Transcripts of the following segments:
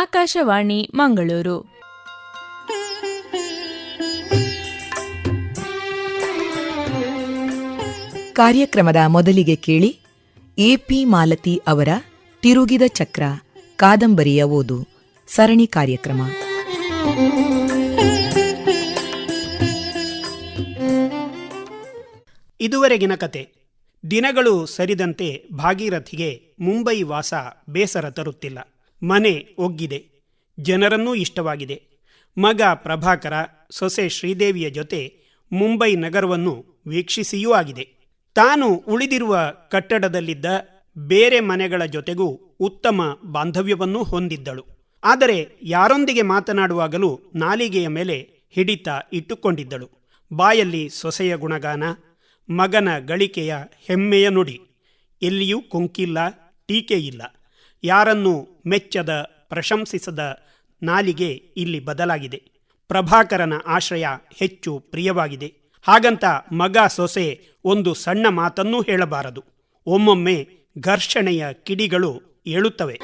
ಆಕಾಶವಾಣಿ ಮಂಗಳೂರು. ಕಾರ್ಯಕ್ರಮದ ಮೊದಲಿಗೆ ಕೇಳಿ ಎಪಿ ಮಾಲತಿ ಅವರ ತಿರುಗಿದ ಚಕ್ರ ಕಾದಂಬರಿಯ ಓದು ಸರಣಿ ಕಾರ್ಯಕ್ರಮ. ಇದುವರೆಗಿನ ಕತೆ. ದಿನಗಳು ಸರಿದಂತೆ ಭಾಗೀರಥಿಗೆ ಮುಂಬೈ ವಾಸ ಬೇಸರ ತರುತ್ತಿಲ್ಲ. ಮನೆ ಒಗ್ಗಿದೆ. ಜನರನ್ನೂ ಇಷ್ಟವಾಗಿದೆ. ಮಗ ಪ್ರಭಾಕರ ಸೊಸೆ ಶ್ರೀದೇವಿಯ ಜೊತೆ ಮುಂಬೈ ನಗರವನ್ನು ವೀಕ್ಷಿಸಿಯೂ ಆಗಿದೆ. ತಾನು ಉಳಿದಿರುವ ಕಟ್ಟಡದಲ್ಲಿದ್ದ ಬೇರೆ ಮನೆಗಳ ಜೊತೆಗೂ ಉತ್ತಮ ಬಾಂಧವ್ಯವನ್ನು ಹೊಂದಿದ್ದಳು. ಆದರೆ ಯಾರೊಂದಿಗೆ ಮಾತನಾಡುವಾಗಲೂ ನಾಲಿಗೆಯ ಮೇಲೆ ಹಿಡಿತ ಇಟ್ಟುಕೊಂಡಿದ್ದಳು. ಬಾಯಲ್ಲಿ ಸೊಸೆಯ ಗುಣಗಾನ, ಮಗನ ಗಳಿಕೆಯ ಹೆಮ್ಮೆಯ ನುಡಿ. ಎಲ್ಲಿಯೂ ಕೊಂಕಿಲ್ಲ ಟೀಕೆ ಇಲ್ಲ ಯಾರನ್ನೂ ಮೆಚ್ಚದ, ಪ್ರಶಂಸಿಸದ ನಾಲಿಗೆ ಇಲ್ಲಿ ಬದಲಾಗಿದೆ. ಪ್ರಭಾಕರನ ಆಶ್ರಯ ಹೆಚ್ಚು ಪ್ರಿಯವಾಗಿದೆ. ಹಾಗಂತ ಮಗ ಸೊಸೆ ಒಂದು ಸಣ್ಣ ಮಾತನ್ನೂ ಹೇಳಬಾರದು. ಒಮ್ಮೊಮ್ಮೆ ಘರ್ಷಣೆಯ ಕಿಡಿಗಳು ಏಳುತ್ತವೆ.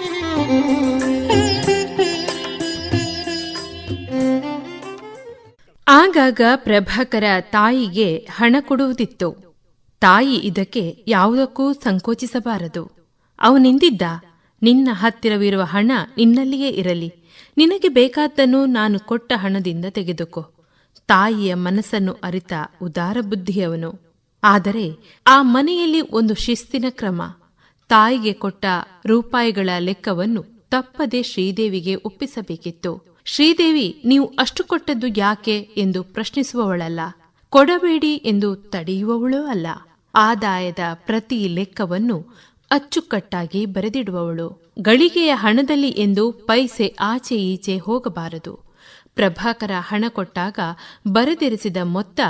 ಆಗಾಗ ಪ್ರಭಾಕರ ತಾಯಿಗೆ ಹಣ ಕೊಡುವುದಿತ್ತು. ತಾಯಿ ಇದಕ್ಕೆ ಯಾವುದಕ್ಕೂ ಸಂಕೋಚಿಸಬಾರದು. ಅವನಿಂದಿದ್ದ ನಿನ್ನ ಹತ್ತಿರವಿರುವ ಹಣ ನಿನ್ನಲ್ಲಿಯೇ ಇರಲಿ. ನಿನಗೆ ಬೇಕಾದ್ದನ್ನು ನಾನು ಕೊಟ್ಟ ಹಣದಿಂದ ತೆಗೆದುಕೋ. ತಾಯಿಯ ಮನಸ್ಸನ್ನು ಅರಿತ ಉದಾರ ಬುದ್ಧಿಯವನು. ಆದರೆ ಆ ಮನೆಯಲ್ಲಿ ಒಂದು ಶಿಸ್ತಿನ ಕ್ರಮ. ತಾಯಿಗೆ ಕೊಟ್ಟ ರೂಪಾಯಿಗಳ ಲೆಕ್ಕವನ್ನು ತಪ್ಪದೆ ಶ್ರೀದೇವಿಗೆ ಒಪ್ಪಿಸಬೇಕಿತ್ತು. ಶ್ರೀದೇವಿ, ನೀವು ಅಷ್ಟು ಕೊಟ್ಟದ್ದು ಯಾಕೆ ಎಂದು ಪ್ರಶ್ನಿಸುವವಳಲ್ಲ. ಕೊಡಬೇಡಿ ಎಂದು ತಡೆಯುವವಳೂ ಅಲ್ಲ. ಆದಾಯದ ಪ್ರತಿ ಲೆಕ್ಕವನ್ನು ಅಚ್ಚುಕಟ್ಟಾಗಿ ಬರೆದಿಡುವವಳು. ಗಳಿಗೆಯ ಹಣದಲ್ಲಿ ಎಂದು ಪೈಸೆ ಆಚೆ ಈಚೆ ಹೋಗಬಾರದು. ಪ್ರಭಾಕರ ಹಣ ಕೊಟ್ಟಾಗ ಬರೆದಿರಿಸಿದ ಮೊತ್ತ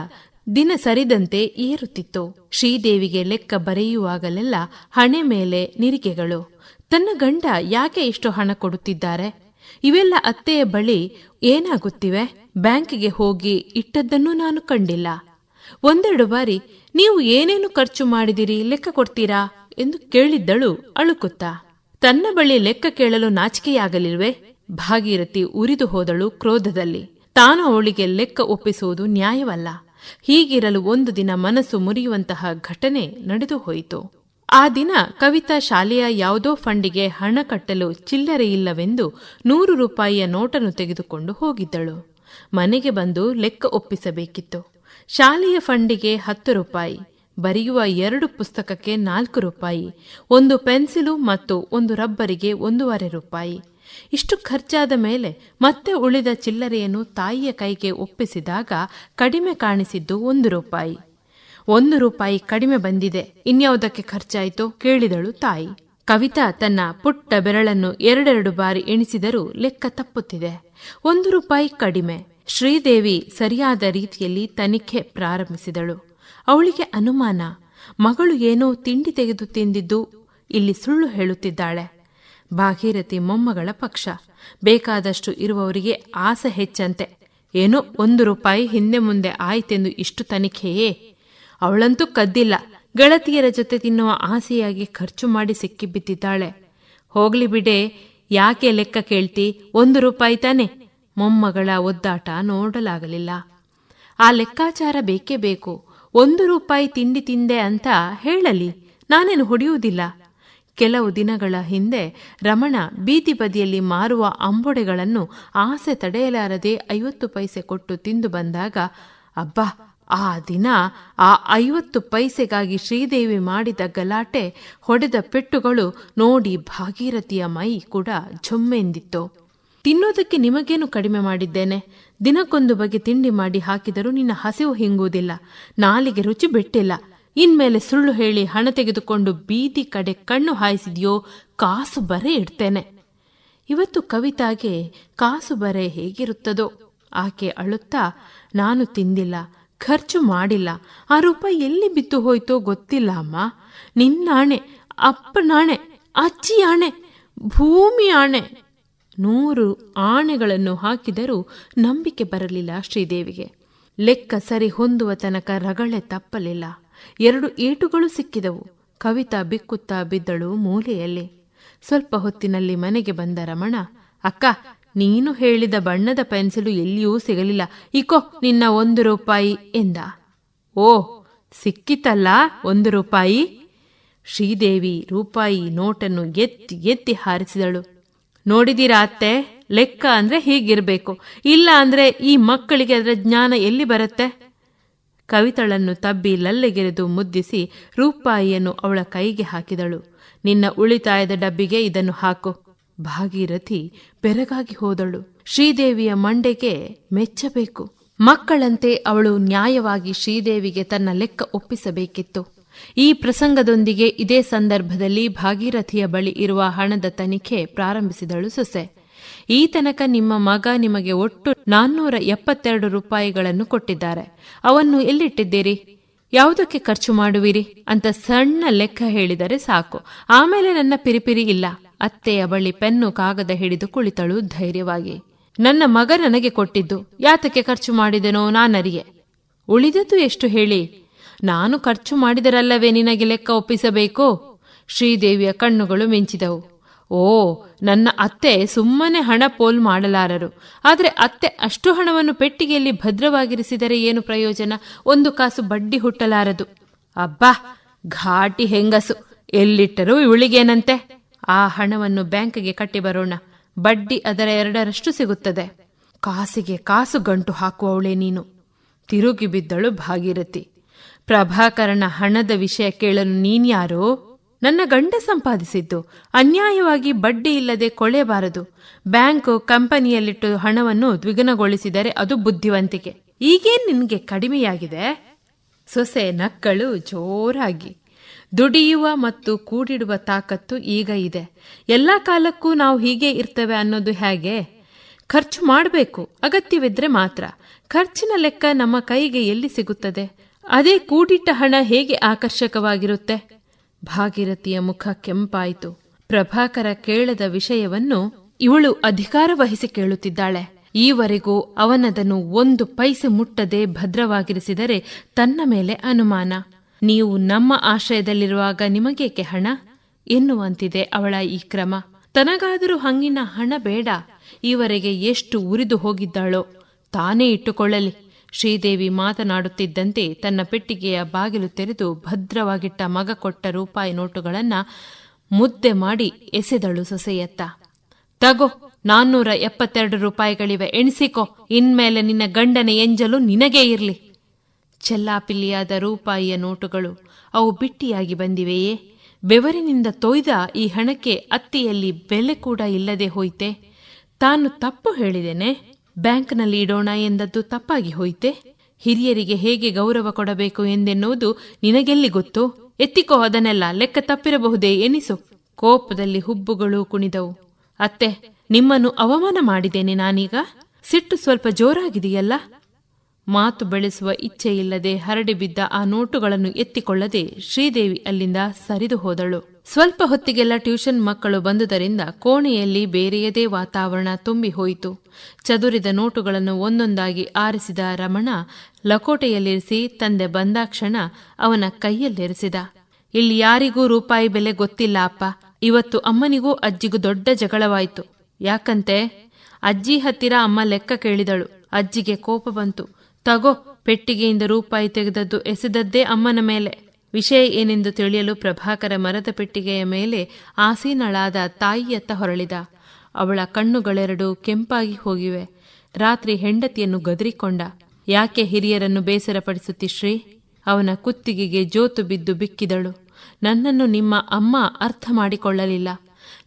ದಿನ ಸರಿದಂತೆ ಏರುತ್ತಿತ್ತು. ಶ್ರೀದೇವಿಗೆ ಲೆಕ್ಕ ಬರೆಯುವಾಗಲೆಲ್ಲ ಹಣೆ ಮೇಲೆ ನಿರಿಗೆಗಳು. ತನ್ನ ಗಂಡ ಯಾಕೆ ಇಷ್ಟು ಹಣ ಕೊಡುತ್ತಿದ್ದಾರೆ? ಇವೆಲ್ಲ ಅತ್ತೆಯ ಬಳಿ ಏನಾಗುತ್ತಿವೆ? ಬ್ಯಾಂಕಿಗೆ ಹೋಗಿ ಇಟ್ಟದ್ದನ್ನು ನಾನು ಕಂಡಿಲ್ಲ. ಒಂದೆರಡು ಬಾರಿ, ನೀವು ಏನೇನು ಖರ್ಚು ಮಾಡಿದಿರಿ, ಲೆಕ್ಕ ಕೊಡ್ತೀರಾ? ಎಂದು ಕೇಳಿದ್ದಳು ಅಳುಕುತ್ತಾ. ತನ್ನ ಬಳಿ ಲೆಕ್ಕ ಕೇಳಲು ನಾಚಿಕೆಯಾಗಲಿಲ್ವೇ? ಭಾಗೀರಥಿ ಉರಿದು ಹೋದಳು ಕ್ರೋಧದಲ್ಲಿ. ತಾನು ಅವಳಿಗೆ ಲೆಕ್ಕ ಒಪ್ಪಿಸುವುದು ನ್ಯಾಯವಲ್ಲ. ಹೀಗಿರಲು ಒಂದು ದಿನ ಮನಸ್ಸು ಮುರಿಯುವಂತಹ ಘಟನೆ ನಡೆದು ಹೋಯಿತು. ಆ ದಿನ ಕವಿತಾ ಶಾಲೆಯ ಯಾವುದೋ ಫಂಡಿಗೆ ಹಣ ಕಟ್ಟಲು ಚಿಲ್ಲರೆ ಇಲ್ಲವೆಂದು ನೂರು ರೂಪಾಯಿಯ ನೋಟನ್ನು ತೆಗೆದುಕೊಂಡು ಹೋಗಿದ್ದಳು. ಮನೆಗೆ ಬಂದು ಲೆಕ್ಕ ಒಪ್ಪಿಸಬೇಕಿತ್ತು. ಶಾಲೆಯ ಫಂಡಿಗೆ ಹತ್ತು ರೂಪಾಯಿ. ಬರೆಯುವ ಎರಡು ಪುಸ್ತಕಕ್ಕೆ ನಾಲ್ಕು ರೂಪಾಯಿ, ಒಂದು ಪೆನ್ಸಿಲು ಮತ್ತು ಒಂದು ರಬ್ಬರಿಗೆ ಒಂದೂವರೆ ರೂಪಾಯಿ. ಇಷ್ಟು ಖರ್ಚಾದ ಮೇಲೆ ಮತ್ತೆ ಉಳಿದ ಚಿಲ್ಲರೆಯನ್ನು ತಾಯಿಯ ಕೈಗೆ ಒಪ್ಪಿಸಿದಾಗ ಕಡಿಮೆ ಕಾಣಿಸಿದ್ದು ಒಂದು ರೂಪಾಯಿ. ಒಂದು ರೂಪಾಯಿ ಕಡಿಮೆ ಬಂದಿದೆ, ಇನ್ಯಾವುದಕ್ಕೆ ಖರ್ಚಾಯಿತು ಕೇಳಿದಳು ತಾಯಿ. ಕವಿತಾ ತನ್ನ ಪುಟ್ಟ ಬೆರಳನ್ನು ಎರಡೆರಡು ಬಾರಿ ಎಣಿಸಿದರೂ ಲೆಕ್ಕ ತಪ್ಪುತ್ತಿದೆ. ಒಂದು ರೂಪಾಯಿ ಕಡಿಮೆ. ಶ್ರೀದೇವಿ ಸರಿಯಾದ ರೀತಿಯಲ್ಲಿ ತನಿಖೆ ಪ್ರಾರಂಭಿಸಿದಳು. ಅವಳಿಗೆ ಅನುಮಾನ, ಮಗಳು ಏನೋ ತಿಂಡಿ ತೆಗೆದು ತಿಂದಿದ್ದು, ಇಲ್ಲಿ ಸುಳ್ಳು ಹೇಳುತ್ತಿದ್ದಾಳೆ. ಭಾಗೀರಥಿ ಮೊಮ್ಮಗಳ ಪಕ್ಷ, ಬೇಕಾದಷ್ಟು ಇರುವವರಿಗೆ ಆಸೆ ಹೆಚ್ಚಂತೆ. ಏನೋ ಒಂದು ರೂಪಾಯಿ ಹಿಂದೆ ಮುಂದೆ ಆಯ್ತೆಂದು ಇಷ್ಟು ತನಿಖೆಯೇ? ಅವಳಂತೂ ಕದ್ದಿಲ್ಲ. ಗೆಳತಿಯರ ಜೊತೆ ತಿನ್ನುವ ಆಸೆಯಾಗಿ ಖರ್ಚು ಮಾಡಿ ಸಿಕ್ಕಿಬಿದ್ದಿದ್ದಾಳೆ ಹೋಗ್ಲಿ ಬಿಡೆ, ಯಾಕೆ ಲೆಕ್ಕ ಕೇಳ್ತಿ? ಒಂದು ರೂಪಾಯಿ ತಾನೆ. ಮೊಮ್ಮಗಳ ಒದ್ದಾಟ ನೋಡಲಾಗಲಿಲ್ಲ. ಆ ಲೆಕ್ಕಾಚಾರ ಬೇಕೇ ಬೇಕು. ಒಂದು ರೂಪಾಯಿ ತಿಂಡಿ ತಿಂದೆ ಅಂತ ಹೇಳಲಿ, ನಾನೇನು ಹೊಡೆಯುವುದಿಲ್ಲ. ಕೆಲವು ದಿನಗಳ ಹಿಂದೆ ರಮಣ ಬೀದಿ ಬದಿಯಲ್ಲಿ ಮಾರುವ ಅಂಬೊಡೆಗಳನ್ನು ಆಸೆ ತಡೆಯಲಾರದೆ ಐವತ್ತು ಪೈಸೆ ಕೊಟ್ಟು ತಿಂದು ಬಂದಾಗ, ಅಬ್ಬಾ, ಆ ದಿನ ಆ ಐವತ್ತು ಪೈಸೆಗಾಗಿ ಶ್ರೀದೇವಿ ಮಾಡಿದ ಗಲಾಟೆ ಹೊಡೆದ ಪೆಟ್ಟುಗಳು ನೋಡಿ ಭಾಗೀರಥಿಯ ಮೈ ಕೂಡ ಝೊಮ್ಮೆಂದಿತ್ತು. ತಿನ್ನೋದಕ್ಕೆ ನಿಮಗೇನು ಕಡಿಮೆ ಮಾಡಿದ್ದೇನೆ? ದಿನಕ್ಕೊಂದು ಬಗೆ ತಿಂಡಿ ಮಾಡಿ ಹಾಕಿದರೂ ನಿನ್ನ ಹಸಿವು ಹಿಂಗುವುದಿಲ್ಲ, ನಾಲಿಗೆ ರುಚಿ ಬಿಟ್ಟಿಲ್ಲ. ಇನ್ಮೇಲೆ ಸುಳ್ಳು ಹೇಳಿ ಹಣ ತೆಗೆದುಕೊಂಡು ಬೀದಿ ಕಡೆ ಕಣ್ಣು ಹಾಯಿಸಿದ್ಯೋ, ಕಾಸು ಬರೆ ಇಡ್ತೇನೆ. ಇವತ್ತು ಕವಿತಾಗೆ ಕಾಸು ಬರೆ ಹೇಗಿರುತ್ತದೋ, ಆಕೆ ಅಳುತ್ತಾ, ನಾನು ತಿಂದಿಲ್ಲ, ಖರ್ಚು ಮಾಡಿಲ್ಲ, ಆ ರೂಪಾಯಿ ಎಲ್ಲಿ ಬಿದ್ದು ಹೋಯ್ತೋ ಗೊತ್ತಿಲ್ಲ, ಅಮ್ಮ. ನಿನ್ನಾಣೆ, ಅಪ್ಪನಾಣೆ ಅಜ್ಜಿ ಆಣೆ ಭೂಮಿ ಆಣೆ ನೂರು ಆಣೆಗಳನ್ನು ಹಾಕಿದರೂ ನಂಬಿಕೆ ಬರಲಿಲ್ಲ ಶ್ರೀದೇವಿಗೆ. ಲೆಕ್ಕ ಸರಿ ಹೊಂದುವ ತನಕ ರಗಳೆ ತಪ್ಪಲಿಲ್ಲ. ಎರಡು ಏಟುಗಳು ಸಿಕ್ಕಿದವು. ಕವಿತಾ ಬಿಕ್ಕುತ್ತಾ ಬಿದ್ದಳು ಮೂಲೆಯಲ್ಲಿ. ಸ್ವಲ್ಪ ಹೊತ್ತಿನಲ್ಲಿ ಮನೆಗೆ ಬಂದ ರಮಣ, ಅಕ್ಕ, ನೀನು ಹೇಳಿದ ಬಣ್ಣದ ಪೆನ್ಸಿಲು ಎಲ್ಲಿಯೂ ಸಿಗಲಿಲ್ಲ. ಇಕೋ, ನಿನ್ನ ಒಂದು ರೂಪಾಯಿ ಎಂದ. ಓ, ಸಿಕ್ಕಿತಲ್ಲ ಒಂದು ರೂಪಾಯಿ? ಶ್ರೀದೇವಿ ರೂಪಾಯಿ ನೋಟನ್ನು ಎತ್ತಿ ಎತ್ತಿ ಹಾರಿಸಿದಳು. ನೋಡಿದೀರಾ ಅತ್ತೆ? ಲೆಕ್ಕ ಅಂದ್ರೆ ಹೀಗಿರ್ಬೇಕು. ಇಲ್ಲ ಅಂದ್ರೆ ಈ ಮಕ್ಕಳಿಗೆ ಅದರ ಜ್ಞಾನ ಎಲ್ಲಿ ಬರುತ್ತೆ? ಕವಿತಳನ್ನು ತಬ್ಬಿ ಲಲ್ಲೆಗೆರೆದು ಮುದ್ದಿಸಿ ರೂಪಾಯಿಯನ್ನು ಅವಳ ಕೈಗೆ ಹಾಕಿದಳು. ನಿನ್ನ ಉಳಿತಾಯದ ಡಬ್ಬಿಗೆ ಇದನ್ನು ಹಾಕು. ಭಾಗೀರಥಿ ಬೆರಗಾಗಿ ಹೋದಳು. ಶ್ರೀದೇವಿಯ ಮಂಡೆಗೆ ಮೆಚ್ಚಬೇಕು. ಮಕ್ಕಳಂತೆ ಅವಳು ನ್ಯಾಯವಾಗಿ ಶ್ರೀದೇವಿಗೆ ತನ್ನ ಲೆಕ್ಕ ಒಪ್ಪಿಸಬೇಕಿತ್ತು. ಈ ಪ್ರಸಂಗದೊಂದಿಗೆ ಇದೇ ಸಂದರ್ಭದಲ್ಲಿ ಭಾಗೀರಥಿಯ ಬಳಿ ಇರುವ ಹಣದ ತನಿಖೆ ಪ್ರಾರಂಭಿಸಿದಳು ಸೊಸೆ. ಈ ತನಕ ನಿಮ್ಮ ಮಗ ನಿಮಗೆ ಒಟ್ಟು ನಾನ್ನೂರ ಎಪ್ಪತ್ತೆರಡು ರೂಪಾಯಿಗಳನ್ನು ಕೊಟ್ಟಿದ್ದಾರೆ. ಅವನ್ನು ಎಲ್ಲಿಟ್ಟಿದ್ದೀರಿ? ಯಾವುದಕ್ಕೆ ಖರ್ಚು ಮಾಡುವಿರಿ? ಅಂತ ಸಣ್ಣ ಲೆಕ್ಕ ಹೇಳಿದರೆ ಸಾಕು. ಆಮೇಲೆ ನನ್ನ ಪಿರಿಪಿರಿ ಇಲ್ಲ. ಅತ್ತೆಯ ಬಳಿ ಪೆನ್ನು ಕಾಗದ ಹಿಡಿದು ಕುಳಿತಳು ಧೈರ್ಯವಾಗಿ. ನನ್ನ ಮಗ ನನಗೆ ಕೊಟ್ಟಿದ್ದು. ಯಾತಕ್ಕೆ ಖರ್ಚು ಮಾಡಿದೆನೋ ನಾನರಿಯೆ. ಉಳಿದದ್ದು ಎಷ್ಟು ಹೇಳಿ? ನಾನು ಖರ್ಚು ಮಾಡಿದರಲ್ಲವೇ ನಿನಗೆ ಲೆಕ್ಕ ಒಪ್ಪಿಸಬೇಕು? ಶ್ರೀದೇವಿಯ ಕಣ್ಣುಗಳು ಮಿಂಚಿದವು. ಓ, ನನ್ನ ಅತ್ತೆ ಸುಮ್ಮನೆ ಹಣ ಪೋಲ್ ಮಾಡಲಾರರು. ಆದರೆ ಅತ್ತೆ ಅಷ್ಟು ಹಣವನ್ನು ಪೆಟ್ಟಿಗೆಯಲ್ಲಿ ಭದ್ರವಾಗಿರಿಸಿದರೆ ಏನು ಪ್ರಯೋಜನ? ಒಂದು ಕಾಸು ಬಡ್ಡಿ ಹುಟ್ಟಲಾರದು. ಅಬ್ಬಾ, ಘಾಟಿ ಹೆಂಗಸು. ಎಲ್ಲಿಟ್ಟರೂ ಇವಳಿಗೇನಂತೆ? ಆ ಹಣವನ್ನು ಬ್ಯಾಂಕ್ಗೆ ಕಟ್ಟಿ ಬರೋಣ. ಬಡ್ಡಿ ಅದರ ಎರಡರಷ್ಟು ಸಿಗುತ್ತದೆ. ಕಾಸಿಗೆ ಕಾಸು ಗಂಟು ಹಾಕುವವಳೆ ನೀನು. ತಿರುಗಿ ಬಿದ್ದಳು ಭಾಗೀರಥಿ. ಪ್ರಭಾಕರನ ಹಣದ ವಿಷಯ ಕೇಳಲು ನೀನ್ಯಾರೋ? ನನ್ನ ಗಂಡ ಸಂಪಾದಿಸಿದ್ದು. ಅನ್ಯಾಯವಾಗಿ ಬಡ್ಡಿ ಇಲ್ಲದೆ ಕೊಳೆಬಾರದು ಬ್ಯಾಂಕು ಕಂಪನಿಯಲ್ಲಿಟ್ಟು ಹಣವನ್ನು ದ್ವಿಗುಣಗೊಳಿಸಿದರೆ ಅದು ಬುದ್ಧಿವಂತಿಕೆ. ಈಗೇನ್ ನಿನಗೆ ಕಡಿಮೆಯಾಗಿದೆ? ಸೊಸೆ ನಕ್ಕಳು ಜೋರಾಗಿ. ದುಡಿಯುವ ಮತ್ತು ಕೂಡಿಡುವ ತಾಕತ್ತು ಈಗ ಇದೆ. ಎಲ್ಲ ಕಾಲಕ್ಕೂ ನಾವು ಹೀಗೆ ಇರ್ತೇವೆ ಅನ್ನೋದು ಹೇಗೆ? ಖರ್ಚು ಮಾಡಬೇಕು, ಅಗತ್ಯವಿದ್ರೆ ಮಾತ್ರ. ಖರ್ಚಿನ ಲೆಕ್ಕ ನಮ್ಮ ಕೈಗೆ ಎಲ್ಲಿ ಸಿಗುತ್ತದೆ? ಅದೇ ಕೂಡಿಟ್ಟ ಹಣ ಹೇಗೆ ಆಕರ್ಷಕವಾಗಿರುತ್ತೆ? ಭಾಗೀರಥಿಯ ಮುಖ ಕೆಂಪಾಯಿತು. ಪ್ರಭಾಕರ ಕೇಳದ ವಿಷಯವನ್ನು ಇವಳು ಅಧಿಕಾರ ವಹಿಸಿ ಕೇಳುತ್ತಿದ್ದಾಳೆ. ಈವರೆಗೂ ಅವನದನ್ನು ಒಂದು ಪೈಸೆ ಮುಟ್ಟದೆ ಭದ್ರವಾಗಿರಿಸಿದರೆ ತನ್ನ ಮೇಲೆ ಅನುಮಾನ. ನೀವು ನಮ್ಮ ಆಶ್ರಯದಲ್ಲಿರುವಾಗ ನಿಮಗೇಕೆ ಹಣ? ಎನ್ನುವಂತಿದೆ ಅವಳ ಈ ಕ್ರಮ. ತನಗಾದರೂ ಹಂಗಿನ ಹಣ ಬೇಡ. ಈವರೆಗೆ ಎಷ್ಟು ಉರಿದು ಹೋಗಿದ್ದಾಳೋ ತಾನೇ ಇಟ್ಟುಕೊಳ್ಳಲಿ. ಶ್ರೀದೇವಿ ಮಾತನಾಡುತ್ತಿದ್ದಂತೆ ತನ್ನ ಪೆಟ್ಟಿಗೆಯ ಬಾಗಿಲು ತೆರೆದು ಭದ್ರವಾಗಿಟ್ಟ ಮಗ ಕೊಟ್ಟ ರೂಪಾಯಿ ನೋಟುಗಳನ್ನ ಮುದ್ದೆ ಮಾಡಿ ಎಸೆದಳು ಸೊಸೆಯತ್ತ. ತಗೋ, ನಾನ್ನೂರ ಎಪ್ಪತ್ತೆರಡು ರೂಪಾಯಿಗಳಿವೆ, ಎಣಿಸಿಕೋ. ಇನ್ಮೇಲೆ ನಿನ್ನ ಗಂಡನ ಎಂಜಲು ನಿನಗೇ ಇರ್ಲಿ. ಚೆಲ್ಲಾಪಿಲ್ಲಿಯಾದ ರೂಪಾಯಿಯ ನೋಟುಗಳು ಅವು ಬಿಟ್ಟಿಯಾಗಿ ಬಂದಿವೆಯೇ? ಬೆವರಿನಿಂದ ತೊಯ್ದ ಈ ಹಣಕ್ಕೆ ಅತ್ತಿಯಲ್ಲಿ ಬೆಲೆ ಕೂಡ ಇಲ್ಲದೆ ಹೋಯ್ತೆ. ತಾನು ತಪ್ಪು ಹೇಳಿದೇನೆ? ಬ್ಯಾಂಕ್ನಲ್ಲಿ ಇಡೋಣ ಎಂದದ್ದು ತಪ್ಪಾಗಿ ಹೋಯಿತೆ? ಹಿರಿಯರಿಗೆ ಹೇಗೆ ಗೌರವ ಕೊಡಬೇಕು ಎಂದೆನ್ನುವುದು ನಿನಗೆಲ್ಲಿ ಗೊತ್ತು? ಎತ್ತಿಕೋ, ಅದನ್ನೆಲ್ಲ ಲೆಕ್ಕ ತಪ್ಪಿರಬಹುದೇ ಎನಿಸು? ಕೋಪದಲ್ಲಿ ಹುಬ್ಬುಗಳು ಕುಣಿದವು. ಅತ್ತೆ, ನಿಮ್ಮನ್ನು ಅವಮಾನ ಮಾಡಿದ್ದೇನೆ ನಾನೀಗ. ಸಿಟ್ಟು ಸ್ವಲ್ಪ ಜೋರಾಗಿದೆಯಲ್ಲ? ಮಾತು ಬೆಳೆಸುವ ಇಚ್ಛೆ ಇಲ್ಲದೆ ಹರಡಿ ಬಿದ್ದ ಆ ನೋಟುಗಳನ್ನು ಎತ್ತಿಕೊಳ್ಳದೆ ಶ್ರೀದೇವಿ ಅಲ್ಲಿಂದ ಸರಿದು ಹೋದಳು. ಸ್ವಲ್ಪ ಹೊತ್ತಿಗೆಲ್ಲ ಟ್ಯೂಷನ್ ಮಕ್ಕಳು ಬಂದುದರಿಂದ ಕೋಣೆಯಲ್ಲಿ ಬೇರೆಯದೇ ವಾತಾವರಣ ತುಂಬಿ ಹೋಯಿತು. ಚದುರಿದ ನೋಟುಗಳನ್ನು ಒಂದೊಂದಾಗಿ ಆರಿಸಿದ ರಮಣ ಲಕೋಟೆಯಲ್ಲಿರಿಸಿ ತಂದೆ ಬಂದಾಕ್ಷಣ ಅವನ ಕೈಯಲ್ಲಿರಿಸಿದ. ಇಲ್ಲಿ ಯಾರಿಗೂ ರೂಪಾಯಿ ಬೆಲೆ ಗೊತ್ತಿಲ್ಲ ಅಪ್ಪ. ಇವತ್ತು ಅಮ್ಮನಿಗೂ ಅಜ್ಜಿಗೂ ದೊಡ್ಡ ಜಗಳವಾಯಿತು. ಯಾಕಂತೆ? ಅಜ್ಜಿ ಹತ್ತಿರ ಅಮ್ಮ ಲೆಕ್ಕ ಕೇಳಿದಳು. ಅಜ್ಜಿಗೆ ಕೋಪ ಬಂತು. ತಗೋ, ಪೆಟ್ಟಿಗೆಯಿಂದ ರೂಪಾಯಿ ತೆಗೆದದ್ದು ಎಸೆದದ್ದೇ ಅಮ್ಮನ ಮೇಲೆ. ವಿಷಯ ಏನೆಂದು ತಿಳಿಯಲು ಪ್ರಭಾಕರ ಮರದ ಪೆಟ್ಟಿಗೆಯ ಮೇಲೆ ಆಸೀನಳಾದ ತಾಯಿಯತ್ತ ಹೊರಳಿದ. ಅವಳ ಕಣ್ಣುಗಳೆರಡು ಕೆಂಪಾಗಿ ಹೋಗಿವೆ. ರಾತ್ರಿ ಹೆಂಡತಿಯನ್ನು ಗದರಿಕೊಂಡ. ಯಾಕೆ ಹಿರಿಯರನ್ನು ಬೇಸರಪಡಿಸುತ್ತಿ ಶ್ರೀ? ಅವನ ಕುತ್ತಿಗೆಗೆ ಜೋತು ಬಿದ್ದು ಬಿಕ್ಕಿದಳು. ನನ್ನನ್ನು ನಿಮ್ಮ ಅಮ್ಮ ಅರ್ಥ ಮಾಡಿಕೊಳ್ಳಲಿಲ್ಲ.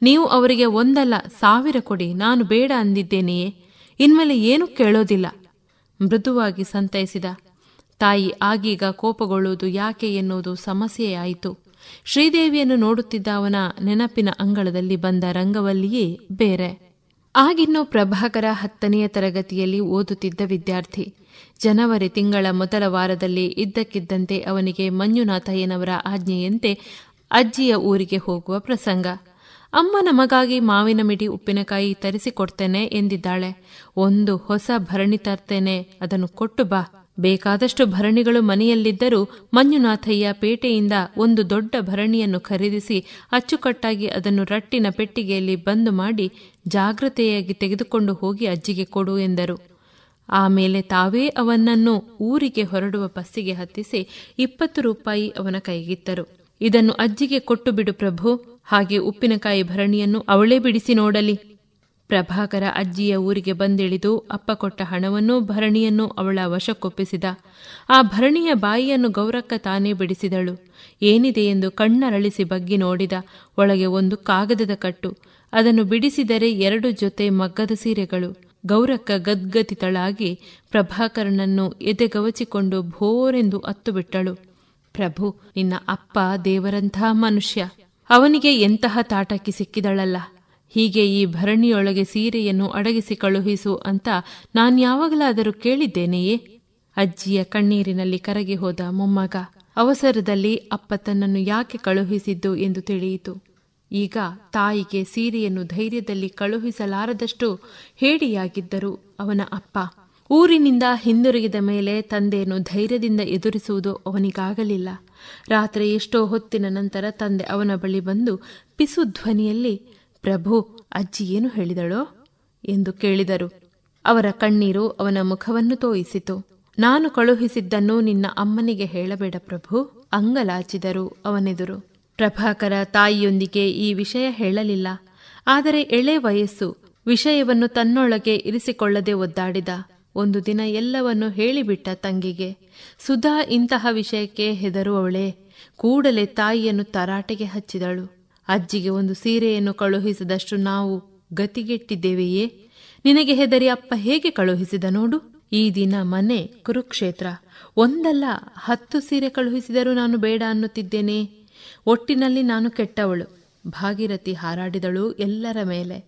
ನೀವು ಅವರಿಗೆ ಒಂದಲ್ಲ, ಸಾವಿರ ಕೊಡಿ, ನಾನು ಬೇಡ ಅಂದಿದ್ದೇನೆಯೇ? ಇನ್ಮೇಲೆ ಏನೂ ಕೇಳೋದಿಲ್ಲ? ಮೃದುವಾಗಿ ಸಂತೈಸಿದ. ತಾಯಿ ಆಗೀಗ ಕೋಪಗೊಳ್ಳುವುದು ಯಾಕೆ ಎನ್ನುವುದು ಸಮಸ್ಯೆಯಾಯಿತು. ಶ್ರೀದೇವಿಯನ್ನು ನೋಡುತ್ತಿದ್ದ ಅವನ ನೆನಪಿನ ಅಂಗಳದಲ್ಲಿ ಬಂದ ರಂಗವಲ್ಲಿಯೇ ಬೇರೆ. ಆಗಿನ್ನೂ ಪ್ರಭಾಕರ ಹತ್ತನೆಯ ತರಗತಿಯಲ್ಲಿ ಓದುತ್ತಿದ್ದ ವಿದ್ಯಾರ್ಥಿ. ಜನವರಿ ತಿಂಗಳ ಮೊದಲ ವಾರದಲ್ಲಿ ಇದ್ದಕ್ಕಿದ್ದಂತೆ ಅವನಿಗೆ ಮಂಜುನಾಥಯ್ಯನವರ ಆಜ್ಞೆಯಂತೆ ಅಜ್ಜಿಯ ಊರಿಗೆ ಹೋಗುವ ಪ್ರಸಂಗ. ಅಮ್ಮ ನಮಗಾಗಿ ಮಾವಿನ ಮಿಡಿ ಉಪ್ಪಿನಕಾಯಿ ತರಿಸಿಕೊಡ್ತೇನೆ ಎಂದಿದ್ದಾಳೆ. ಒಂದು ಹೊಸ ಭರಣಿ ತರ್ತೇನೆ ಅದನ್ನು ಕೊಟ್ಟು ಬಾ. ಬೇಕಾದಷ್ಟು ಭರಣಿಗಳು ಮನೆಯಲ್ಲಿದ್ದರೂ ಮಂಜುನಾಥಯ್ಯ ಪೇಟೆಯಿಂದ ಒಂದು ದೊಡ್ಡ ಭರಣಿಯನ್ನು ಖರೀದಿಸಿ ಅಚ್ಚುಕಟ್ಟಾಗಿ ಅದನ್ನು ರಟ್ಟಿನ ಪೆಟ್ಟಿಗೆಯಲ್ಲಿ ಬಂದು ಮಾಡಿ ಜಾಗ್ರತೆಯಾಗಿ ತೆಗೆದುಕೊಂಡು ಹೋಗಿ ಅಜ್ಜಿಗೆ ಕೊಡು ಎಂದರು. ಆಮೇಲೆ ತಾವೇ ಅವನನ್ನು ಊರಿಗೆ ಹೊರಡುವ ಬಸ್ಸಿಗೆ ಹತ್ತಿಸಿ ಇಪ್ಪತ್ತು ರೂಪಾಯಿ ಅವನ ಕೈಗಿತ್ತರು. ಇದನ್ನು ಅಜ್ಜಿಗೆ ಕೊಟ್ಟು ಬಿಡು ಪ್ರಭು, ಹಾಗೆ ಉಪ್ಪಿನಕಾಯಿ ಭರಣಿಯನ್ನು ಅವಳೇ ಬಿಡಿಸಿ ನೋಡಲಿ. ಪ್ರಭಾಕರ ಅಜ್ಜಿಯ ಊರಿಗೆ ಬಂದಿಳಿದು ಅಪ್ಪ ಕೊಟ್ಟ ಹಣವನ್ನು ಭರಣಿಯನ್ನು ಅವಳ ವಶಕ್ಕೊಪ್ಪಿಸಿದ. ಆ ಭರಣಿಯ ಬಾಯಿಯನ್ನು ಗೌರಕ್ಕ ತಾನೇ ಬಿಡಿಸಿದಳು. ಏನಿದೆ ಎಂದು ಕಣ್ಣರಳಿಸಿ ಬಗ್ಗಿ ನೋಡಿದ. ಒಳಗೆ ಒಂದು ಕಾಗದದ ಕಟ್ಟು. ಅದನ್ನು ಬಿಡಿಸಿದರೆ ಎರಡು ಜೊತೆ ಮಗ್ಗದ ಸೀರೆಗಳು. ಗೌರಕ್ಕ ಗದ್ಗತಿತಳಾಗಿ ಪ್ರಭಾಕರನನ್ನು ಎದೆಗವಚಿಕೊಂಡು ಭೋರೆಂದು ಅತ್ತು ಬಿಟ್ಟಳು ಪ್ರಭು, ನಿನ್ನ ಅಪ್ಪ ದೇವರಂಥ ಮನುಷ್ಯ. ಅವನಿಗೆ ಎಂತಹ ತಾಟಕ್ಕೆ ಸಿಕ್ಕಿದಳಲ್ಲ. ಹೀಗೆ ಈ ಭರಣಿಯೊಳಗೆ ಸೀರೆಯನ್ನು ಅಡಗಿಸಿ ಕಳುಹಿಸು ಅಂತ ನಾನ್ಯಾವಾಗಲಾದರೂ ಕೇಳಿದ್ದೇನೆಯೇ? ಅಜ್ಜಿಯ ಕಣ್ಣೀರಿನಲ್ಲಿ ಕರಗಿ ಹೋದ ಮೊಮ್ಮಗ, ಅವಸರದಲ್ಲಿ ಅಪ್ಪ ತನ್ನನ್ನು ಯಾಕೆ ಕಳುಹಿಸಿದ್ದು ಎಂದು ತಿಳಿಯಿತು. ಈಗ ತಾಯಿಗೆ ಸೀರೆಯನ್ನು ಧೈರ್ಯದಲ್ಲಿ ಕಳುಹಿಸಲಾರದಷ್ಟು ಹೇಡಿಯಾಗಿದ್ದರು ಅವನ ಅಪ್ಪ. ಊರಿನಿಂದ ಹಿಂದಿರುಗಿದ ಮೇಲೆ ತಂದೆಯನ್ನು ಧೈರ್ಯದಿಂದ ಎದುರಿಸುವುದು ಅವನಿಗಾಗಲಿಲ್ಲ. ರಾತ್ರಿ ಎಷ್ಟೋ ಹೊತ್ತಿನ ನಂತರ ತಂದೆ ಅವನ ಬಳಿ ಬಂದು ಪಿಸು ಧ್ವನಿಯಲ್ಲಿ ಪ್ರಭು, ಅಜ್ಜಿ ಏನು ಹೇಳಿದಳೋ? ಎಂದು ಕೇಳಿದರು. ಅವರ ಕಣ್ಣೀರು ಅವನ ಮುಖವನ್ನು ತೋಯಿಸಿತು. ನಾನು ಕಳುಹಿಸಿದ್ದನ್ನು ನಿನ್ನ ಅಮ್ಮನಿಗೆ ಹೇಳಬೇಡ ಪ್ರಭು, ಅಂಗಲಾಚಿದರು ಅವನೆದುರು. ಪ್ರಭಾಕರ ತಾಯಿಯೊಂದಿಗೆ ಈ ವಿಷಯ ಹೇಳಲಿಲ್ಲ. ಆದರೆ ಎಳೆ ವಯಸ್ಸು, ವಿಷಯವನ್ನು ತನ್ನೊಳಗೆ ಇರಿಸಿಕೊಳ್ಳದೆ ಒದ್ದಾಡಿದ. ಒಂದು ದಿನ ಎಲ್ಲವನ್ನು ಹೇಳಿಬಿಟ್ಟ ತಂಗಿಗೆ. ಸುಧಾ ಇಂತಹ ವಿಷಯಕ್ಕೆ ಹೆದರುವವಳೆ, ಕೂಡಲೇ ತಾಯಿಯನ್ನು ತರಾಟೆಗೆ ಹಚ್ಚಿದಳು. ಅಜ್ಜಿಗೆ ಒಂದು ಸೀರೆಯನ್ನು ಕಳುಹಿಸಿದಷ್ಟು ನಾವು ಗತಿಗೆಟ್ಟಿದ್ದೇವೆಯೇ? ನಿನಗೆ ಹೆದರಿ ಅಪ್ಪ ಹೇಗೆ ಕಳುಹಿಸಿದ ನೋಡು? ಈ ದಿನ ಮನೆ, ಕುರುಕ್ಷೇತ್ರ. ಒಂದಲ್ಲ, ಹತ್ತು ಸೀರೆ ಕಳುಹಿಸಿದರೂ ನಾನು ಬೇಡ ಅನ್ನುತ್ತಿದ್ದೇನೆ. ಒಟ್ಟಿನಲ್ಲಿ ನಾನು ಕೆಟ್ಟವಳು. ಭಾಗೀರಥಿ ಹಾರಾಡಿದಳು ಎಲ್ಲರ ಮೇಲೆ.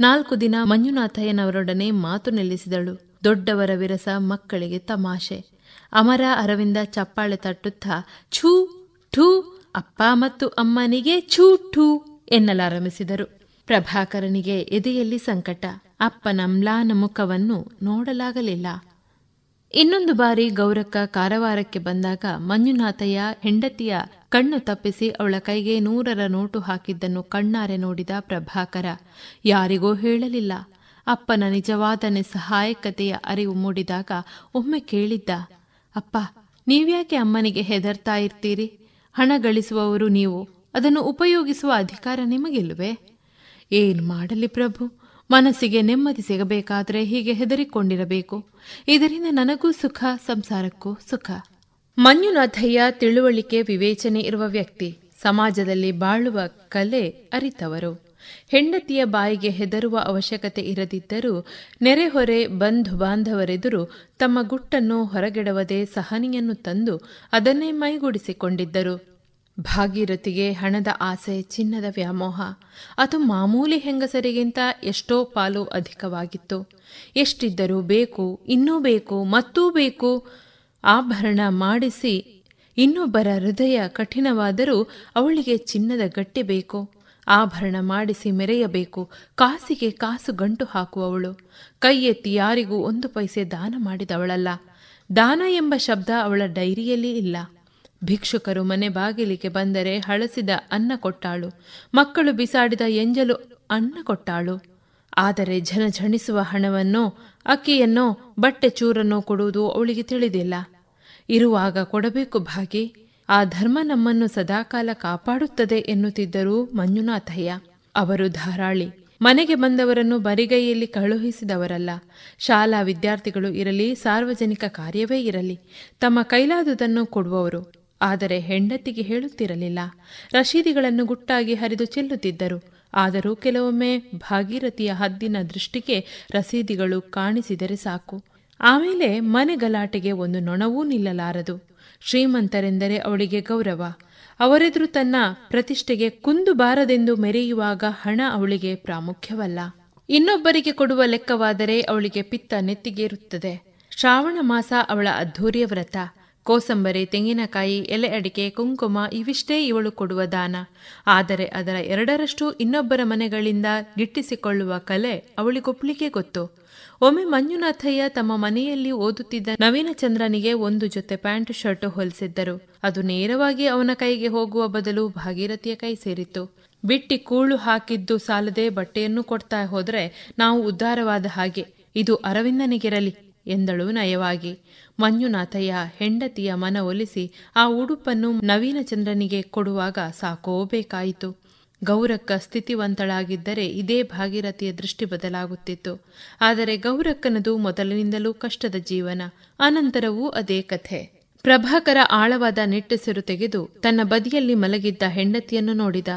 ನಾಲ್ಕು ದಿನ ಮಂಜುನಾಥಯ್ಯನವರೊಡನೆ ಮಾತು ನಿಲ್ಲಿಸಿದಳು. ದೊಡ್ಡವರ ವಿರಸ ಮಕ್ಕಳಿಗೆ ತಮಾಷೆ. ಅಮರ ಅರವಿಂದ ಚಪ್ಪಾಳೆ ತಟ್ಟುತ್ತಾ, ಛೂ, ಠೂ ಅಪ್ಪ ಮತ್ತು ಅಮ್ಮನಿಗೆ ಚೂಟು ಎನ್ನಲಾರಂಭಿಸಿದರು. ಪ್ರಭಾಕರನಿಗೆ ಎದೆಯಲ್ಲಿ ಸಂಕಟ. ಅಪ್ಪನ ಮ್ಲಾನ ಮುಖವನ್ನು ನೋಡಲಾಗಲಿಲ್ಲ. ಇನ್ನೊಂದು ಬಾರಿ ಗೌರಕ್ಕ ಕಾರವಾರಕ್ಕೆ ಬಂದಾಗ ಮಂಜುನಾಥಯ್ಯ ಹೆಂಡತಿಯ ಕಣ್ಣು ತಪ್ಪಿಸಿ ಅವಳ ಕೈಗೆ ನೂರರ ನೋಟು ಹಾಕಿದ್ದನ್ನು ಕಣ್ಣಾರೆ ನೋಡಿದ ಪ್ರಭಾಕರ, ಯಾರಿಗೋ ಹೇಳಲಿಲ್ಲ. ಅಪ್ಪನ ನಿಜವಾದ ಸಹಾಯಕತೆಯ ಅರಿವು ಮೂಡಿದಾಗ ಒಮ್ಮೆ ಕೇಳಿದ್ದ, ಅಪ್ಪ, ನೀವ್ಯಾಕೆ ಅಮ್ಮನಿಗೆ ಹೆದರ್ತಾ ಇರ್ತೀರಿ? ಹಣ ಗಳಿಸುವವರು ನೀವು. ಅದನ್ನು ಉಪಯೋಗಿಸುವ ಅಧಿಕಾರ ನಿಮಗಿಲ್ವೇ ಏನು ಮಾಡಲಿ ಪ್ರಭು? ಮನಸ್ಸಿಗೆ ನೆಮ್ಮದಿ ಸಿಗಬೇಕಾದರೆ ಹೀಗೆ ಹೆದರಿಕೊಂಡಿರಬೇಕು. ಇದರಿಂದ ನನಗೂ ಸುಖ, ಸಂಸಾರಕ್ಕೂ ಸುಖ. ಮಂಜುನಾಥಯ್ಯ ತಿಳುವಳಿಕೆ ವಿವೇಚನೆ ಇರುವ ವ್ಯಕ್ತಿ. ಸಮಾಜದಲ್ಲಿ ಬಾಳುವ ಕಲೆ ಅರಿತವರು. ಹೆಂಡತಿಯ ಬಾಯಿಗೆ ಹೆದರುವ ಅವಶ್ಯಕತೆ ಇರದಿದ್ದರೂ ನೆರೆಹೊರೆ ಬಂಧು ಬಾಂಧವರೆದುರು ತಮ್ಮ ಗುಟ್ಟನ್ನು ಹೊರಗೆಡವದೆ ಸಹನಿಯನ್ನು ತಂದು ಅದನ್ನೇ ಮೈಗೂಡಿಸಿಕೊಂಡಿದ್ದರು. ಭಾಗೀರಥಿಗೆ ಹಣದ ಆಸೆ ಚಿನ್ನದ ವ್ಯಾಮೋಹ. ಅದು ಮಾಮೂಲಿ ಹೆಂಗಸರಿಗಿಂತ ಎಷ್ಟೋ ಪಾಲು ಅಧಿಕವಾಗಿತ್ತು. ಎಷ್ಟಿದ್ದರೂ ಬೇಕು, ಇನ್ನೂ ಬೇಕು, ಮತ್ತೂ ಬೇಕು. ಆಭರಣ ಮಾಡಿಸಿ ಇನ್ನೊಬ್ಬರ ಹೃದಯ ಕಠಿಣವಾದರೂ ಅವಳಿಗೆ ಚಿನ್ನದ ಗಟ್ಟಿ ಬೇಕು. ಆಭರಣ ಮಾಡಿಸಿ ಮೆರೆಯಬೇಕು. ಕಾಸಿಗೆ ಕಾಸು ಗಂಟು ಹಾಕುವವಳು. ಕೈ ಎತ್ತಿ ಯಾರಿಗೂ ಒಂದು ಪೈಸೆ ದಾನ ಮಾಡಿದವಳಲ್ಲ. ದಾನ ಎಂಬ ಶಬ್ದ ಅವಳ ಡೈರಿಯಲ್ಲಿ ಇಲ್ಲ. ಭಿಕ್ಷುಕರು ಮನೆ ಬಾಗಿಲಿಗೆ ಬಂದರೆ ಹಳಸಿದ ಅನ್ನ ಕೊಟ್ಟಾಳು. ಮಕ್ಕಳು ಬಿಸಾಡಿದ ಎಂಜಲು ಅನ್ನ ಕೊಟ್ಟಾಳು. ಆದರೆ ಝಣಝಣಿಸುವ ಹಣವನ್ನೋ, ಅಕ್ಕಿಯನ್ನೋ, ಬಟ್ಟೆ ಚೂರನ್ನೋ ಕೊಡುವುದು ಅವಳಿಗೆ ತಿಳಿದಿಲ್ಲ. ಇರುವಾಗ ಕೊಡಬೇಕು ಭಾಗಿ ಆ ಧರ್ಮ ನಮ್ಮನ್ನು ಸದಾಕಾಲ ಕಾಪಾಡುತ್ತದೆ ಎನ್ನುತ್ತಿದ್ದರು ಮಂಜುನಾಥಯ್ಯ ಅವರು ಧಾರಾಳಿ. ಮನೆಗೆ ಬಂದವರನ್ನು ಬರಿಗೈಯಲ್ಲಿ ಕಳುಹಿಸಿದವರಲ್ಲ. ಶಾಲಾ ವಿದ್ಯಾರ್ಥಿಗಳು ಇರಲಿ, ಸಾರ್ವಜನಿಕ ಕಾರ್ಯವೇ ಇರಲಿ, ತಮ್ಮ ಕೈಲಾದುದನ್ನು ಕೊಡುವವರು. ಆದರೆ ಹೆಂಡತಿಗೆ ಹೇಳುತ್ತಿರಲಿಲ್ಲ. ರಶೀದಿಗಳನ್ನು ಗುಟ್ಟಾಗಿ ಹರಿದು ಚೆಲ್ಲುತ್ತಿದ್ದರು. ಆದರೂ ಕೆಲವೊಮ್ಮೆ ಭಾಗೀರಥಿಯ ಹದ್ದಿನ ದೃಷ್ಟಿಗೆ ರಸೀದಿಗಳು ಕಾಣಿಸಿದರೆ ಸಾಕು. ಆಮೇಲೆ ಮನೆ ಗಲಾಟೆಗೆ ಒಂದು ನೊಣವೂ ನಿಲ್ಲಲಾರದು. ಶ್ರೀಮಂತರೆಂದರೆ ಅವಳಿಗೆ ಗೌರವ. ಅವರೆದುರು ತನ್ನ ಪ್ರತಿಷ್ಠೆಗೆ ಕುಂದು ಬಾರದೆಂದು ಮೆರೆಯುವಾಗ ಹಣ ಅವಳಿಗೆ ಪ್ರಾಮುಖ್ಯವಲ್ಲ. ಇನ್ನೊಬ್ಬರಿಗೆ ಕೊಡುವ ಲೆಕ್ಕವಾದರೆ ಅವಳಿಗೆ ಪಿತ್ತ ನೆತ್ತಿಗೇರುತ್ತದೆ. ಶ್ರಾವಣ ಮಾಸ ಅವಳ ಅದ್ಧೂರಿಯ ವ್ರತ. ಕೋಸಂಬರಿ, ತೆಂಗಿನಕಾಯಿ ಎಲೆ ಅಡಿಕೆ ಕುಂಕುಮ ಇವಿಷ್ಟೇ ಇವಳು ಕೊಡುವ ದಾನ. ಆದರೆ ಅದರ ಎರಡರಷ್ಟು ಇನ್ನೊಬ್ಬರ ಮನೆಗಳಿಂದ ಗಿಟ್ಟಿಸಿಕೊಳ್ಳುವ ಕಲೆ ಅವಳಿಗೊಪ್ಪಲಿಕ್ಕೆ ಗೊತ್ತು. ಒಮ್ಮೆ ಮಂಜುನಾಥಯ್ಯ ತಮ್ಮ ಮನೆಯಲ್ಲಿ ಓದುತ್ತಿದ್ದ ನವೀನ ಚಂದ್ರನಿಗೆ ಒಂದು ಜೊತೆ ಪ್ಯಾಂಟ್, ಶರ್ಟ್ ಹೊಲಿಸಿದ್ದರು. ಅದು ನೇರವಾಗಿ ಅವನ ಕೈಗೆ ಹೋಗುವ ಬದಲು ಭಾಗೀರಥಿಯ ಕೈ ಸೇರಿತ್ತು. ಬಿಟ್ಟಿ ಕೂಳು ಹಾಕಿದ್ದು ಸಾಲದೆ ಬಟ್ಟೆಯನ್ನು ಕೊಡ್ತಾ ಹೋದರೆ ನಾವು ಉದ್ಧಾರವಾದ ಹಾಗೆ. ಇದು ಅರವಿಂದನಿಗಿರಲಿ. ಎಂದಳು ನಯವಾಗಿ. ಮಂಜುನಾಥಯ್ಯ ಹೆಂಡತಿಯ ಮನವೊಲಿಸಿ ಆ ಉಡುಪನ್ನು ನವೀನಚಂದ್ರನಿಗೆ ಕೊಡುವಾಗ ಸಾಕೋಬೇಕಾಯಿತು ಗೌರಕ್ಕ ಸ್ಥಿತಿವಂತಳಾಗಿದ್ದರೆ ಇದೇ ಭಾಗೀರಥಿಯ ದೃಷ್ಟಿ ಬದಲಾಗುತ್ತಿತ್ತು. ಆದರೆ ಗೌರಕ್ಕನದು ಮೊದಲಿನಿಂದಲೂ ಕಷ್ಟದ ಜೀವನ, ಅನಂತರವೂ ಅದೇ ಕಥೆ. ಪ್ರಭಾಕರ ಆಳವಾದ ನಿಟ್ಟುಸಿರು ತೆಗೆದು ತನ್ನ ಬದಿಯಲ್ಲಿ ಮಲಗಿದ್ದ ಹೆಂಡತಿಯನ್ನು ನೋಡಿದ.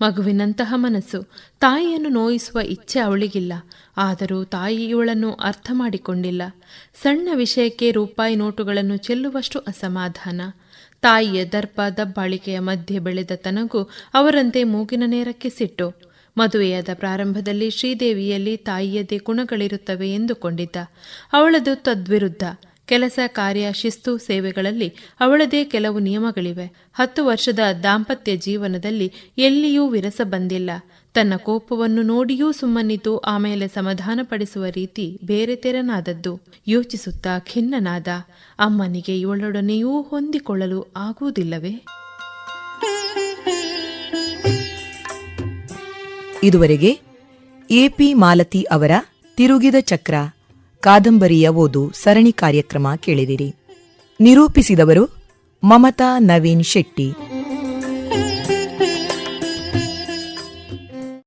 ಮಗುವಿನಂತಹ ಮನಸ್ಸು. ತಾಯಿಯನ್ನು ನೋಯಿಸುವ ಇಚ್ಛೆ ಅವಳಿಗಿಲ್ಲ. ಆದರೂ ತಾಯಿ ಇವಳನ್ನು ಅರ್ಥ ಸಣ್ಣ ವಿಷಯಕ್ಕೆ ರೂಪಾಯಿ ನೋಟುಗಳನ್ನು ಚೆಲ್ಲುವಷ್ಟು ಅಸಮಾಧಾನ. ತಾಯಿಯ ದರ್ಪ ದಬ್ಬಾಳಿಕೆಯ ಮಧ್ಯೆ ಬೆಳೆದ ತನಗೂ ಅವರಂತೆ ಮೂಗಿನ ನೇರಕ್ಕೆ ಸಿಟ್ಟು. ಮದುವೆಯಾದ ಪ್ರಾರಂಭದಲ್ಲಿ ಶ್ರೀದೇವಿಯಲ್ಲಿ ತಾಯಿಯದೇ ಗುಣಗಳಿರುತ್ತವೆ ಎಂದುಕೊಂಡಿದ್ದ. ಅವಳದು ತದ್ವಿರುದ್ಧ. ಕೆಲಸ, ಕಾರ್ಯ, ಶಿಸ್ತು ಸೇವೆಗಳಲ್ಲಿ ಅವಳದೇ ಕೆಲವು ನಿಯಮಗಳಿವೆ. ಹತ್ತು ವರ್ಷದ ದಾಂಪತ್ಯ ಜೀವನದಲ್ಲಿ ಎಲ್ಲಿಯೂ ವಿರಸ ಬಂದಿಲ್ಲ. ತನ್ನ ಕೋಪವನ್ನು ನೋಡಿಯೂ ಸುಮ್ಮನಿತು ಆಮೇಲೆ ಸಮಾಧಾನಪಡಿಸುವ ರೀತಿ ಬೇರೆ ತೆರನಾದದ್ದು. ಯೋಚಿಸುತ್ತಾ ಖಿನ್ನನಾದ, ಅಮ್ಮನಿಗೆ ಇವಳೊಡನೆಯೂ ಹೊಂದಿಕೊಳ್ಳಲು ಆಗುವುದಿಲ್ಲವೇ? ಇದುವರೆಗೆ ಎಪಿ ಮಾಲತಿ ಅವರ ತಿರುಗಿದ ಚಕ್ರ. ಕಾದಂಬರಿಯ ಓದು ಸರಣಿ ಕಾರ್ಯಕ್ರಮ ಕೇಳಿದಿರಿ. ನಿರೂಪಿಸಿದವರು ಮಮತಾ ನವೀನ್ ಶೆಟ್ಟಿ.